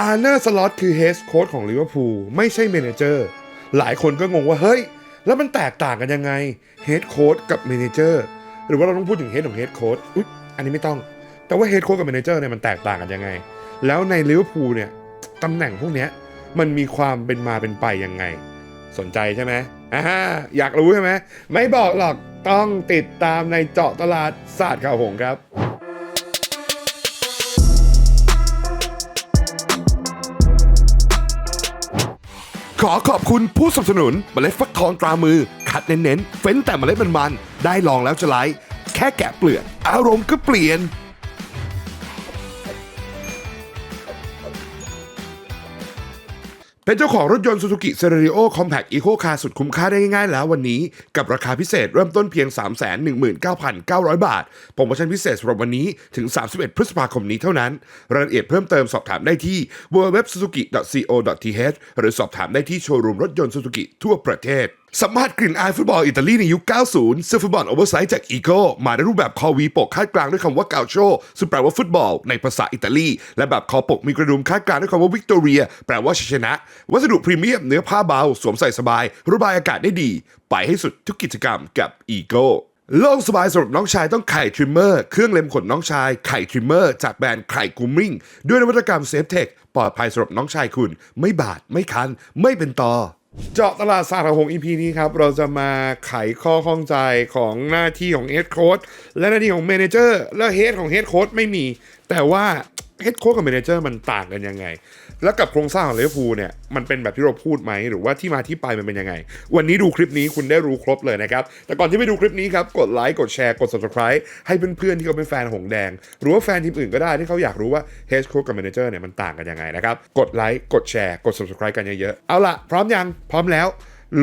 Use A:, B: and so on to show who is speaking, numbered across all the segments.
A: อาร์เนอร์สล็อตคือเฮดโค้ชของลิเวอร์พูลไม่ใช่เมนเจอร์ หลายคนก็งงว่าเฮ้ย แล้วมันแตกต่างกันยังไงเฮดโค้ชกับเมนเจอร์หรือว่าเราต้องพูดถึงเฮดของเฮดโค้ชอุ๊ยอันนี้ไม่ต้อง แต่ว่าเฮดโค้ชกับเมนเจอร์เนี่ยมันแตกต่างกันยังไง แล้วในลิเวอร์พูลเนี่ยตำแหน่งพวกเนี้ยมันมีความเป็นมาเป็นไปยังไง สนใจใช่ไหมอ่าอยากรู้ใช่ไหมไม่บอกหรอกต้องติดตามในเจาะตลาดศาสตร์ข่าวหงครับ ขอขอบคุณผู้สนับสนุนเมล็ดฟักทองตรามือ คัดเน้นๆ เฟ้นแต่เมล็ดมันๆ ได้ลองแล้วจะไลค์แค่แกะเปลือกอารมณ์ก็เปลี่ยน เป็นเจ้าของรถยนต์ Suzuki s e r e r i o Compact Eco Car สุดคุ้มค่าได้ง่ายๆแล้ววันนี้ กับราคาพิเศษเริ่มต้นเพียง 319,900 บาท โปรโมชั่นพิเศษสำหรับวันนี้ถึง 31 พฤษภาคมนี้เท่านั้น รายละเอียดเพิ่มเติมสอบถามได้ที่ www.suzuki.co.th หรือสอบถามได้ที่โชว์รูมรถยนต์ Suzuki ทั่วประเทศ สัมผัสกลิ่นอายฟุตบอลอิตาลีในยุค 90เสื้อฟุตบอลโอเวอร์ไซส์จากอีโก้มาในรูปแบบคอวีปกคาดกลางด้วยคำว่ากาโชซึ่งแปลว่าฟุตบอลในภาษาอิตาลี และแบบคอปกมีกระดุมคาดกลางด้วยคำว่าวิกตอเรีย แปลว่าชัยชนะ วัสดุพรีเมียมเนื้อผ้าเบา สวมใส่สบาย ระบายอากาศได้ดี ไปให้สุดทุกกิจกรรมกับอีโก้โล่งสบายสำหรับน้องชายต้องไข่ทริมเมอร์ เครื่องเล็มขนน้องชายไข่ทริมเมอร์จากแบรนด์ไข่กูมิงด้วยนวัตกรรมเซฟเทคปลอดภัยสำหรับน้องชายคุณ ไม่บาดไม่คัน ไม่เป็นตอ เจาะตลาดสาตร์ของ EP นี้ครับ เราจะมาไขข้อข้องใจของหน้าที่ของเฮดโค้ดและหน้าที่ของเมนเจอร์และเฮดของเฮดโค้ดไม่มี แต่ว่า เฮดโค้ดกับเมเนเจอร์มันต่างกันยังไง แล้วกับโครงสร้างของลิเวอร์พูลเนี่ยมันเป็นแบบที่เราพูดไหมหรือว่าที่มาที่ไปมันเป็นยังไง วันนี้ดูคลิปนี้คุณได้รู้ครบเลยนะครับ แต่ก่อนที่ไปดูคลิปนี้ครับ กดไลค์กดแชร์กด subscribe ให้เพื่อนๆที่เขาเป็นแฟนหงแดง หรือว่าแฟนทีมอื่นก็ได้ที่เขาอยากรู้ว่าเฮดโค้ดกับเมเนเจอร์เนี่ยมันต่างกันยังไงนะครับกดไลค์กดแชร์กด subscribe กันเยอะๆเอาล่ะพร้อมยังพร้อมแล้ว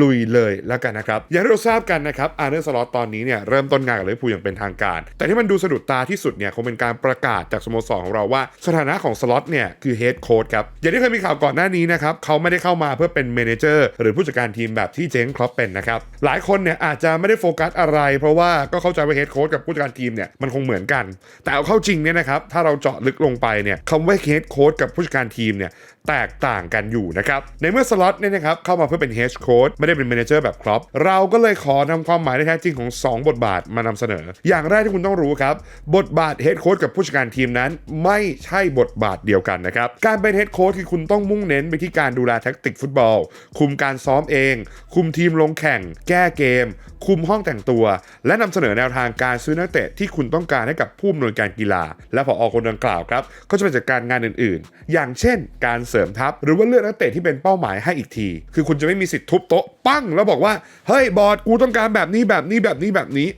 A: ลุยเลยแล้วกันนะครับ อย่างที่เราทราบกันนะครับอาร์เนอร์สล็อตตอนนี้เนี่ยเริ่มต้นงานกับลิเวอร์พูลอย่างเป็นทางการ แต่ที่มันดูสะดุดตาที่สุดเนี่ยคงเป็นการประกาศจากสโมสรของเราว่า สถานะของสล็อตเนี่ยคือเฮดโค้ดครับ อย่างที่เคยมีข่าวก่อนหน้านี้นะครับเขาไม่ได้เข้ามาเพื่อเป็นเมนเจอร์หรือผู้จัดการทีมแบบที่เจงครอปเป็นนะครับหลายคนเนี่ยอาจจะไม่ได้โฟกัสอะไรเพราะว่าก็เข้าใจว่าเฮดโค้ดกับผู้จัดการทีมเนี่ยมันคงเหมือนกัน แต่เอาเข้าจริงเนี่ยนะครับถ้าเราเจาะลึกลงไปเนี่ยคำว่าเฮดโค้ดกับผู้จัดการทีมเนี่ย แตกต่างกันอยู่นะครับ ในเมื่อสล็อตเนี่ยนะครับเข้ามาเพื่อเป็นเฮดโค้ดไม่ได้เป็นเมนเจอร์แบบครอปเราก็เลยขอนำความหมายที่แท้จริงของ 2 บทบาทมานำเสนอ อย่างแรกที่คุณต้องรู้ครับ บทบาทเฮดโค้ดกับผู้จัดการทีมนั้น ไม่ใช่บทบาทเดียวกันนะครับ การเป็นเฮดโค้ดคือคุณต้องมุ่งเน้นไปที่การดูแลแท็กติกฟุตบอล คุมการซ้อมเอง คุมทีมลงแข่ง แก้เกม คุมห้องแต่งตัว และนำเสนอแนวทางการซื้อนักเตะที่คุณต้องการให้กับผู้อำนวยการกีฬา และผอคนดังกล่าวครับก็จะไปจัดการงานอื่น ๆ อย่างเช่น การเสริมทัพ หรือว่าเลือกนักเตะที่เป็นเป้าหมายให้อีกที คือคุณจะไม่มีสิทธิ์ทุบโต๊ะปั้งแล้วบอกว่าเฮ้ยบอร์ดกูต้องการแบบนี้แบบนี้แบบนี้แบบนี้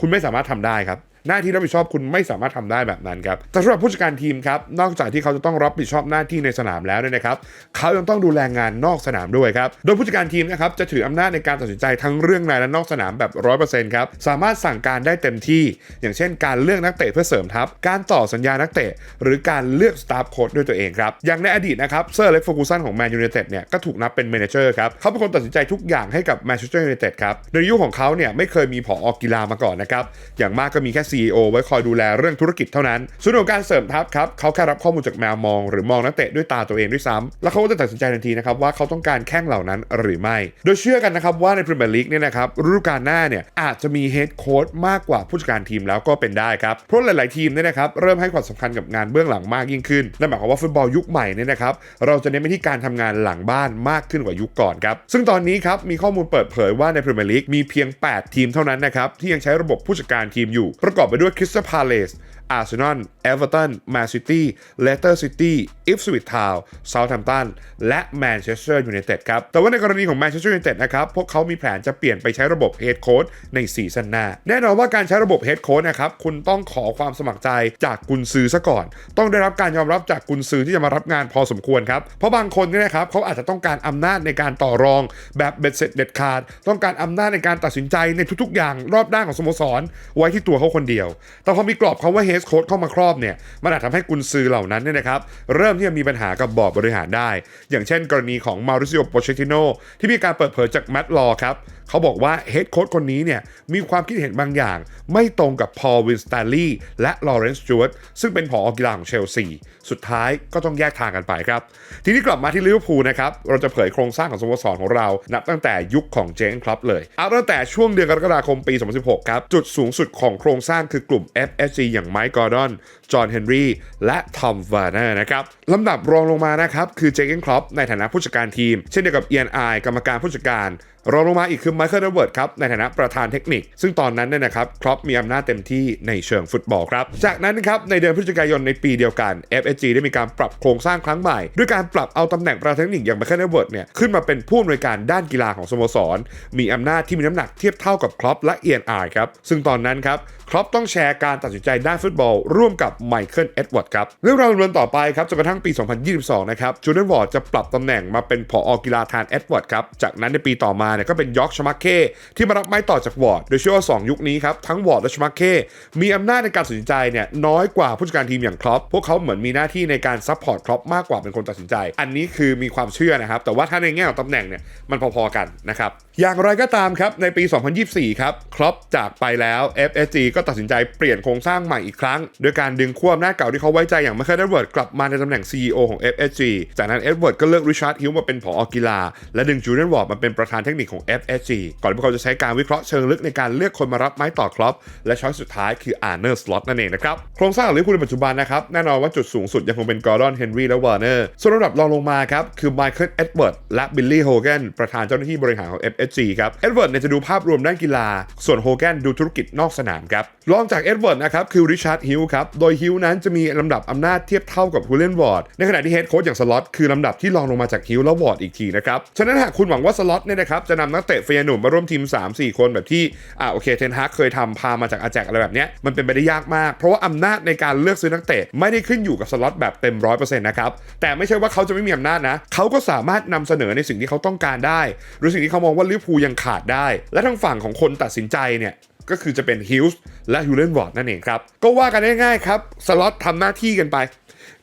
A: คุณไม่สามารถทำได้ครับ หน้าที่รับผิดชอบคุณไม่สามารถทำได้แบบนั้นครับแต่สำหรับผู้จัดการทีมครับนอกจากที่เขาจะต้องรับผิดชอบหน้าที่ในสนามแล้วเนี่ยนะครับเขายังต้องดูแลงานนอกสนามด้วยครับโดยผู้จัดการทีมนะครับจะถืออำนาจในการตัดสินใจทั้งเรื่องในและนอกสนามแบบ 100%ครับสามารถสั่งการได้เต็มที่ อย่างเช่น การเลือกนักเตะเพื่อเสริมทัพการต่อสัญญานักเตะ หรือการเลือกสตาฟโค้ชด้วยตัวเองครับอย่างในอดีตนะครับเซอร์เล็กโฟกูสันของแมนยู i นเต็ดเนี่ยก็ถูกนับเป็นเมนเจอร์ครับเขาเป็นคนตัดสินใจทุกอย่างให้กับแมนเชสเตอร์ยูไนเต็ดครับในยุคของเขาเนี่ยไม่เคยมีผออกีฬามาก่อนนะครับอย่างมากก็มีแค่ CEO ไว้คอยดูแลเรื่องธุรกิจเท่านั้น ส่วนของการเสริมทัพครับเขาแค่รับข้อมูลจากแมวมอง หรือมองนักเตะด้วยตาตัวเองด้วยซ้ำแล้วเขาก็จะตัดสินใจทันทีนะครับว่าเขาต้องการแข้งเหล่านั้นหรือไม่ โดยเชื่อกันนะครับว่าในพรีเมียร์ลีกเนี่ยนะครับฤดูกาลหน้าเนี่ยอาจจะมีเฮดโค้ชมากกว่าผู้จัดการทีมแล้วก็เป็นได้ครับเพราะหลาย ๆ ทีมเนี่ยนะครับเริ่มให้ความสำคัญกับงานเบื้องหลังมากยิ่งขึ้นนั่นหมายความว่าฟุตบอลยุคใหม่เนี่ยนะครับเราจะเน้นไปที่การทำงานหลังบ้านมากขึ้นกว่ายุคก่อนครับซึ่งตอนนี้ครับมีข้อมูลเปิดเผยว่าในพรีเมียร์ลีกมีเพียง 8 ทีมเท่านั้นนะครับที่ยังใช้ระบบผู้จัดการทีมอยู่ประกอบไปด้วยคริสตัลพาเลส อาร์เซนอลเอเวอร์ตันแมนซิตี้เลสเตอร์ซิตี้อิฟสวิตทาวน์เซาท์แฮมป์ตันและแมนเชสเตอร์ยูไนเต็ดครับ แต่ว่าในกรณีของแมนเชสเตอร์ยูไนเต็ดนะครับ พวกเขามีแผนจะเปลี่ยนไปใช้ระบบเฮดโค้ดในซีซั่นหน้า แน่นอนว่าการใช้ระบบเฮดโค้ดนะครับ คุณต้องขอความสมัครใจจากกุนซือซะก่อน ต้องได้รับการยอมรับจากกุนซือที่จะมารับงานพอสมควรครับ เพราะบางคนเนี่ยนะครับเขาอาจจะต้องการอำนาจในการต่อรองแบบเบ็ดเสร็จเด็ดขาด ต้องการอำนาจในการตัดสินใจในทุกๆ อย่างรอบด้านของสโมสร ไว้ที่ตัวเขาคนเดียว แต่พอมีกรอบคำว่าเฮดสโค้ดเข้ามาครอบเนี่ยมันอาจทำให้กุนซือเหล่านั้นเนี่ยนะครับเริ่มที่จะมีปัญหากับบอร์ดบริหารได้ อย่างเช่น กรณีของมาริซิโอโปเชติโนที่มีการเปิดเผยจากแมตต์ลอครับ เขาบอกว่าเฮดโค้ชคนนี้เนี่ยมีความคิดเห็นบางอย่าง ไม่ตรงกับพอลวินสตาลีและลอเรนซ์จวตซึ่งเป็นผอกีฬาของเชลซีสุดท้ายก็ต้องแยกทางกันไปครับ ทีนี้กลับมาที่ลิเวอร์พูลนะครับ เราจะเผยโครงสร้างของสโมสรของเรา นับตั้งแต่ยุคของเจนคลับเลยเอาตั้งแต่ช่วงเดือนกรกฎาคมปี 2016 ครับ จุดสูงสุดของโครงสร้างคือกลุ่ม FSG อย่างไมค์กอร์ดอน จอห์นเฮนรี่ และทอมวาร์เนอร์นะครับลำดับรองลงมานะครับคือเจนครอปในฐานะผู้จัดการทีม เช่นเดียวกับเอียนไอกรรมการผู้จัดการรองลงมาอีกคือไมเคิลเดเวิร์ดครับในฐานะประธานเทคนิค ซึ่งตอนนั้นเนี่ยนะครับครอปมีอำนาจเต็มที่ในเชิงฟุตบอลครับ จากนั้นครับในเดือนพฤศจิกายนในปีเดียวกัน FSG ได้มีการปรับโครงสร้างครั้งใหม่ ด้วยการปรับเอาตำแหน่งประธานเทคนิคอย่างไมเคิลเดเวิร์ดเนี่ยขึ้นมาเป็นผู้อำนวยการด้านกีฬาของสโมสร มีอำนาจที่มีน้ำหนักเทียบเท่ากับครอปและเอียนไอครับซึ่งตอนนั้นครับครอปต้องแชร์การตัดสินใจด้านฟุตบอล ร่วมกับไมเคิลเอ็ดเวิร์ดครับเรื่องราวดำเนินต่อไปครับจนกระทั่งปี 2022 นะครับจูเนนวอร์ดจะปรับตำแหน่งมาเป็นผอกีฬาแทนเอ็ดเวิร์ดครับจากนั้นในปีต่อมาเนี่ยก็เป็นยอร์กชมาเก้ที่มารับไม้ต่อจากวอร์ดโดยเชื่อว่า 2 ยุคนี้ครับ ทั้งวอร์ดและชมาเก้มีอำนาจในการตัดสินใจเนี่ยน้อยกว่าผู้จัดการทีมอย่างครอปพวกเขาเหมือนมีหน้าที่ในการซัพพอร์ตครอปมากกว่าเป็นคนตัดสินใจ อันนี้คือมีความเชื่อนะครับ แต่ว่าถ้าในแง่ของตำแหน่งเนี่ยมันพอๆกันนะครับอย่างไรก็ตามครับในปี 2024 ครับครอปจากไปแล้ว FSG ก็ตัดสินใจเปลี่ยนโครงสร้างใหม่อีกครั้งโดยการดึงขั้วอำนาเก่าที่เขาไว้ใจอย่างไมเคิลเอ็ดเวิร์ดกลับมาในตำแหน่ง CEO ของ FSG จากนั้นเอ็ดเวิร์ดก็เลือกริชาร์ดฮิลมาเป็นผอกีฬาและดึงจูเลียนวอร์ดมาเป็นประธานเทคนิคของ FSG ก่อนที่พวกเขาจะใช้การวิเคราะห์เชิงลึกในการเลือกคนมารับไม้ต่อครอปและช้อยสุดท้ายคืออาร์เนอร์สล็อตนั่นเองนะครับ โครงสร้างของลิเวอร์พูลในปัจจุบันนะครับ แน่นอนว่าจุดสูงสุดยังคงเป็นกอร์ดอนเฮนรี่และวอร์เนอร์ส่วนระดับรองลงมาครับ คือไมเคิลเอ็ดเวิร์ดและบิลลี่โฮแกนประธานเจ้าหน้าที่บริหารของ FSG ครับเอ็ดเวิร์ดเนี่ยจะดูภาพรวมด้านกีฬา ส่วนโฮแกนดูธุรกิจนอกสนามครับรองจากเอ็ดเวิร์ดนะครับคือริชาร์ดฮิลครับโดยฮิลนั้นจะมีลำดับอำนาจเทียบเท่ากับฮูเลนวอร์ดในขณะที่เฮดโค้ชอย่างสล็อตคือลำดับที่รองลงมาจากฮิลและวอร์ดอีกทีนะครับฉะนั้นหากคุณหวังว่าสล็อตเนี่ยนะครับจะนำนักเตะเฟียหนุ่มมาร่วมทีม 3-4 คนแบบที่อ่าโอเคเทนฮากเคยทำพามาจากอาแจกอะไรแบบเนี้ยมันเป็นไปได้ยากมาก เพราะว่าอำนาจในการเลือกซื้อนักเตะไม่ได้ขึ้นอยู่กับสล็อตแบบเต็มร้อยเปอร์เซ็นต์นะครับแต่ไม่ใช่ว่าเขาจะไม่มีอำนาจนะเขาก็สามารถนำเสนอในสิ่งที่เขาต้องการได้ หรือสิ่งที่เขามองว่าลิเวอร์พูลยังขาดได้ และทางฝั่งของคนตัดสินใจเนี่ยก็คือจะเป็นฮิลส์และฮิลเลนวอร์ดนั่นเองครับ ก็ว่ากันง่ายๆครับสล็อตทำหน้าที่กันไป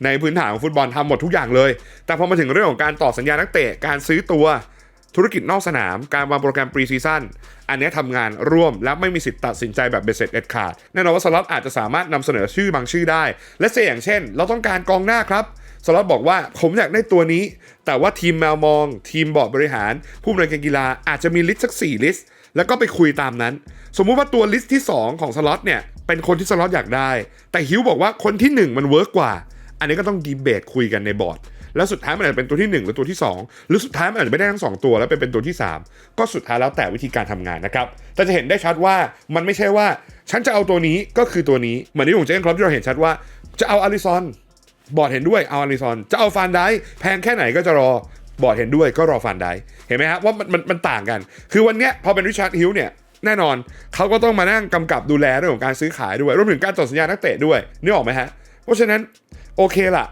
A: ในพื้นฐานของฟุตบอลทำหมดทุกอย่างเลย แต่พอมาถึงเรื่องของการต่อสัญญานักเตะการซื้อตัว ธุรกิจนอกสนาม การวางโปรแกรมปรีซีซั่นอันนี้ทำงานร่วมและไม่มีสิทธิ์ตัดสินใจแบบเบสเซ็ตเด็ดขาด แน่นอนว่าสล็อตอาจจะสามารถนำเสนอชื่อบางชื่อได้ และเสียอย่างเช่น เราต้องการกองหน้าครับสล็อตบอกว่าผมอยากได้ตัวนี้ แต่ว่าทีมแมวมอง ทีมบอร์ดบริหาร ผู้บริหารการกีฬาอาจจะมีลิสต์สัก 4 ลิสต์แล้วก็ไปคุยตามนั้น สมมุติว่าตัวลิสต์ที่ 2 ของสล็อตเนี่ยเป็นคนที่สล็อตอยากได้ แต่ฮิวบอกว่าคนที่ 1 มันเวิร์กกว่า อันนี้ก็ต้องดีเบตคุยกันในบอร์ด แล้วสุดท้ายมันอาจจะเป็นตัวที่ 1 หรือตัวที่ 2 หรือสุดท้ายมันอาจจะไม่ได้ทั้ง 2 ตัวแล้วเป็นเป็นตัวที่ 3 ก็สุดท้ายแล้วแต่วิธีการทำงานนะครับแต่จะเห็นได้ชัดว่ามันไม่ใช่ว่า ฉันจะเอาตัวนี้ก็คือตัวนี้เหมือนที่ผมเจนครับที่เราเห็นชัดว่าจะเอาอาริซอนบอร์ดเห็นด้วยเอาอาริซอนจะเอาฟานไดแพงแค่ไหนก็จะรอบอร์ดเห็นด้วยก็รอฟานไดเห็นไหมครับว่ามันมันมันต่างกัน คือวันเนี้ยพอเป็นริชาร์ดฮิลเนี่ยแน่นอนเขาก็ต้องมานั่งกำกับดูแลเรื่องของการซื้อขายด้วยรวมถึงการต่อสัญญานักเตะด้วยนึกออกไหมฮะ เพราะฉะนั้นโอเคละ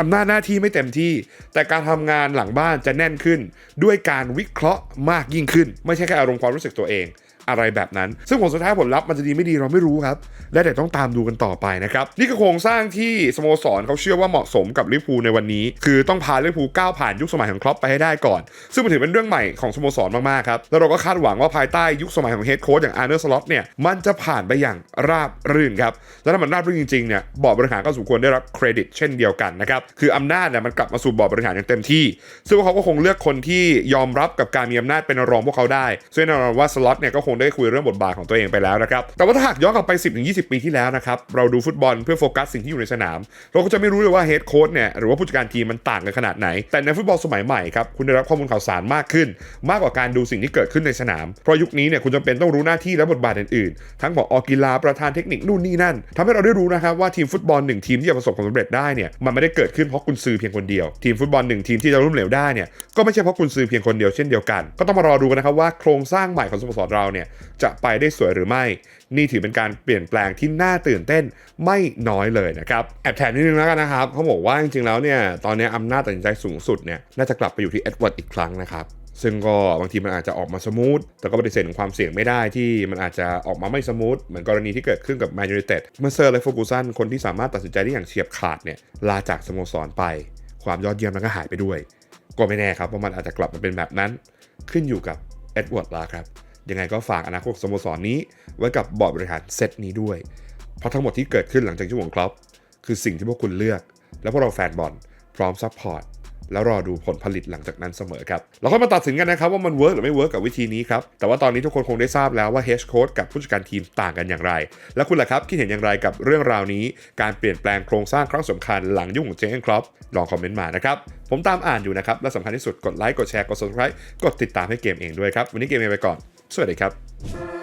A: อำนาจหน้าที่ไม่เต็มที่ แต่การทำงานหลังบ้านจะแน่นขึ้น ด้วยการวิเคราะห์มากยิ่งขึ้น ไม่ใช่แค่อารมณ์ความรู้สึกตัวเอง อะไรแบบนั้น ซึ่งผลสุดท้ายผลลัพธ์มันจะดีไม่ดีเราไม่รู้ครับ และแต่ต้องตามดูกันต่อไปนะครับ นี่คือโครงสร้างที่สโมสรเขาเชื่อว่าเหมาะสมกับลิเวอร์พูลในวันนี้ คือต้องพาลิเวอร์พูลก้าวผ่านยุคสมัยของครอปไปให้ได้ก่อน ซึ่งมันถือเป็นเรื่องใหม่ของสโมสรมากๆครับ แล้วเราก็คาดหวังว่าภายใต้ยุคสมัยของเฮดโค้ชอย่างอาร์เนอร์สล็อตเนี่ย มันจะผ่านไปอย่างราบรื่นครับ แล้วถ้ามันราบรื่นจริงๆเนี่ยบอร์ดบริหารก็สมควรได้รับเครดิต เช่นเดียวกันนะครับ คืออำนาจเนี่ยมันกลับมาสู่บอร์ดบริหารอย่างเต็มที่ ซึ่งพวกเขาก็คงเลือกคนที่ยอมรับกับการมีอำนาจเป็นรองพวกเขาได้ ซึ่งแน่นอนว่าสล็อตเนี่ยก็คงได้คุยเรื่องบทบาทของตัวเองไปแล้วนะครับ แต่ว่าถ้าหากย้อนกลับไป 10-20 ปีที่แล้วนะครับ เราดูฟุตบอลเพื่อโฟกัสสิ่งที่อยู่ในสนาม เราก็จะไม่รู้เลยว่าเฮดโค้ชเนี่ยหรือว่าผู้จัดการทีมมันต่างกันขนาดไหน แต่ในฟุตบอลสมัยใหม่ครับคุณได้รับข้อมูลข่าวสารมากขึ้น มากกว่าการดูสิ่งที่เกิดขึ้นในสนาม เพราะยุคนี้เนี่ยคุณจำเป็นต้องรู้หน้าที่และบทบาทอื่นๆ ทั้งบอกออกีฬาประธานเทคนิคนู่นนี่นั่นทำให้เราได้รู้นะครับว่าทีมฟุตบอลหนึ่งทีมที่จะประสบความสำเร็จได้เนี่ยมันไม่ได้เกิดขึ้นเพราะกุนซือเพียงคนเดียว ทีมฟุตบอลหนึ่งทีมที่จะล้มเหลวได้เนี่ยก็ไม่ใช่เพราะกุนซือเพียงคนเดียวเช่นเดียวกัน ก็ต้องมารอดูกันนะครับว่าโครงสร้างใหม่ของสโมสรเราเนี่ยจะไปได้สวยหรือไม่ นี่ถือเป็นการเปลี่ยนแปลงที่น่าตื่นเต้นไม่น้อยเลยนะครับแอบแถมนิดนึงแล้วกันนะครับเขาบอกว่าจริงๆแล้วเนี่ยตอนนี้อำนาจตัดสินใจสูงสุดเนี่ยน่าจะกลับไปอยู่ที่เอ็ดเวิร์ดอีกครั้งนะครับซึ่งก็บางทีมันอาจจะออกมาสมูท แต่ก็ปฏิเสธความเสี่ยงไม่ได้ที่มันอาจจะออกมาไม่สมูท เหมือนกรณีที่เกิดขึ้นกับแมนยู i นเต็ดเมื่อเซอร์และโฟกูสันคนที่สามารถตัดสินใจได้อย่างเฉียบขาดเนี่ยลาจากสโมสรไป ความยอดเยี่ยมนั้นก็หายไปด้วย ก็ไม่แน่ครับว่ามันอาจจะกลับมาเป็นแบบนั้น ขึ้นอยู่กับเอ็ดเวิร์ดลาครับ ยังไงก็ฝากอนาคตสโมสรนี้ ไว้กับบอร์ดบริหารเซตนี้ด้วย เพราะทั้งหมดที่เกิดขึ้นหลังจากช่วงครอปคือสิ่งที่พวกคุณเลือก แล้วพวกเราแฟนบอลพร้อมซัพพอร์ตแล้วรอดูผลผลิตหลังจากนั้นเสมอครับ เราค่อยมาตัดสินกันนะครับว่ามันเวิร์กหรือไม่เวิร์กกับวิธีนี้ครับ แต่ว่าตอนนี้ทุกคนคงได้ทราบแล้วว่าเฮดโค้ดกับผู้จัดการทีมต่างกันอย่างไร และคุณล่ะครับ คิดเห็นอย่างไรกับเรื่องราวนี้ การเปลี่ยนแปลงโครงสร้างครั้งสำคัญหลังยุ่งของเจนครอปลองคอมเมนต์มานะครับ ผมตามอ่านอยู่นะครับ และสำคัญที่สุดกดไลค์กดแชร์กด subscribe กดติดตามให้เกมเองด้วยครับวันนี้เกมเองไปก่อน สวัสดีครับ